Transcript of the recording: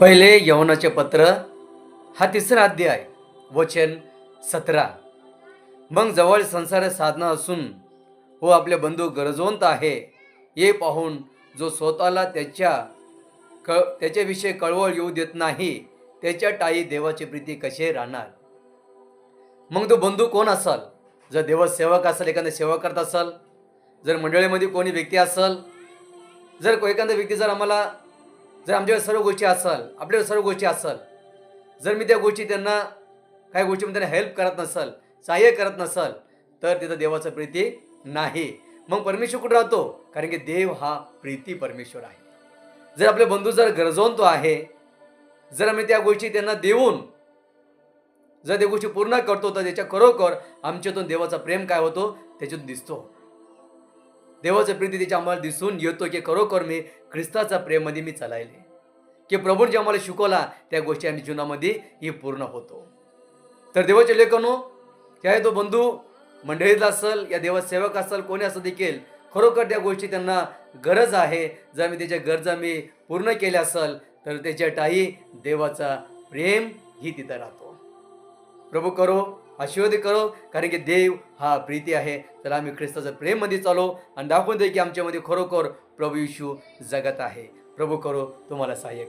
पहिले यवनाचे पत्र हा तिसरा अध्याय वचन सतरा. मग जवळ संसार साधना असून व आपले बंधू गरजवंत आहे. हे पाहून जो स्वतःला त्याच्या क त्याच्याविषयी कळवळ येऊ देत नाही त्याच्या टाई देवाची प्रीती कसे राहणार? मग तो बंधू कोण असाल? जर देवसेवक असाल असेल एखादा सेवा करत असाल जर मंडळीमध्ये कोणी व्यक्ती असेल जर को- एखादा व्यक्ती जर आम्हाला जर आमच्याकडे सर्व गोष्टी असाल आपल्याकडे सर्व गोष्टी असाल जर मी त्या गोष्टी त्यांना काही गोष्टीमध्ये त्यांना हेल्प करत नसाल सहाय्य करत नसाल तर तिथं देवाचं प्रीती नाही. मग परमेश्वर कुठं राहतो? कारण की देव हा प्रीती परमेश्वर आहे. जर आपले बंधू जर गरजवंतो आहे जर आम्ही त्या गोष्टी त्यांना देऊन जर त्या गोष्टी पूर्ण करतो तर त्याच्या खरोखर आमच्यातून देवाचा प्रेम काय होतो? त्याच्यातून दिसतो. देवाचं प्रीती त्याच्या आम्हाला दिसून येतो की खरोखर मी ख्रिस्ताचा प्रेममध्ये मी चालायले. की प्रभू जे आम्हाला शिकवला त्या गोष्टी आम्ही जीवनामध्ये ही पूर्ण होतो. तर देवाचे लेखनो चाहे तो बंधू मंडळीतला असेल या देवसेवक असेल कोणी असं देखील खरोखर त्या गोष्टी त्यांना गरज आहे. जर मी त्याच्या गरजा मी पूर्ण केल्या असेल तर त्याच्या टाई देवाचा प्रेम ही तिथं राहतो. प्रभू करो आशीर्वादी करो कारण की देव हा प्रीती आहे. तर आम्ही ख्रिस्ताचं प्रेममध्ये चालो आणि दाखवून दे की आमच्यामध्ये खरोखर प्रभू यशू जगत आहे. प्रभू करो तुम्हाला सहाय्य